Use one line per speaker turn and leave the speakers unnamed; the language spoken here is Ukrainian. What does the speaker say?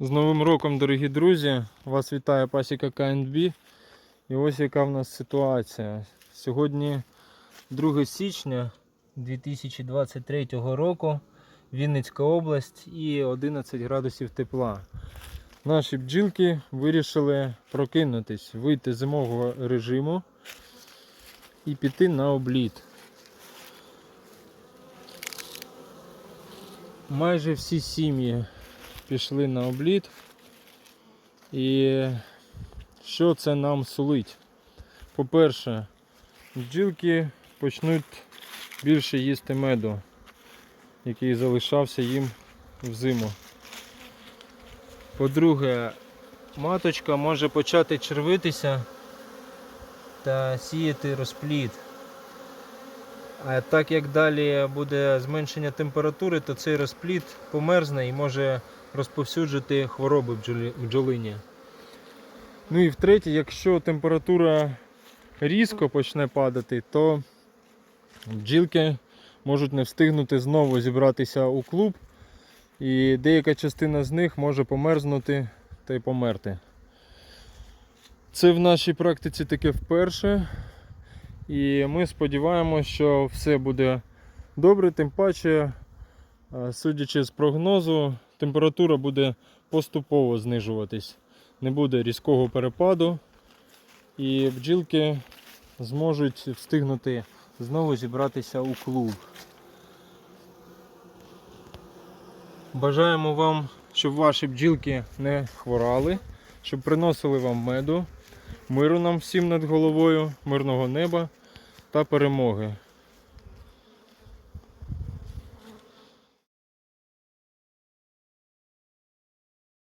З Новим роком, дорогі друзі! Вас вітає пасіка КНБ. І ось яка в нас ситуація. Сьогодні 2 січня 2023 року, Вінницька область і 11 градусів тепла. Наші бджілки вирішили прокинутись, вийти з зимового режиму і піти на обліт. Майже всі сім'ї пішли на обліт. І що це нам сулить? По-перше, бджілки почнуть більше їсти меду, який залишався їм взиму. По-друге, маточка може почати червитися та сіяти розплід. Так як далі буде зменшення температури, то цей розплід померзне і може розповсюджити хвороби бджолині. Ну і втретє, якщо температура різко почне падати, то бджілки можуть не встигнути знову зібратися у клуб, і деяка частина з них може померзнути та й померти. Це в нашій практиці таке вперше. І ми сподіваємося, що все буде добре, тим паче, е, судячи з прогнозу, температура буде поступово знижуватись. Не буде різкого перепаду, і бджілки зможуть встигнути знову зібратися у клуб. Бажаємо вам, щоб ваші бджілки не хворали, щоб приносили вам меду, миру нам всім над головою, мирного неба та перемоги.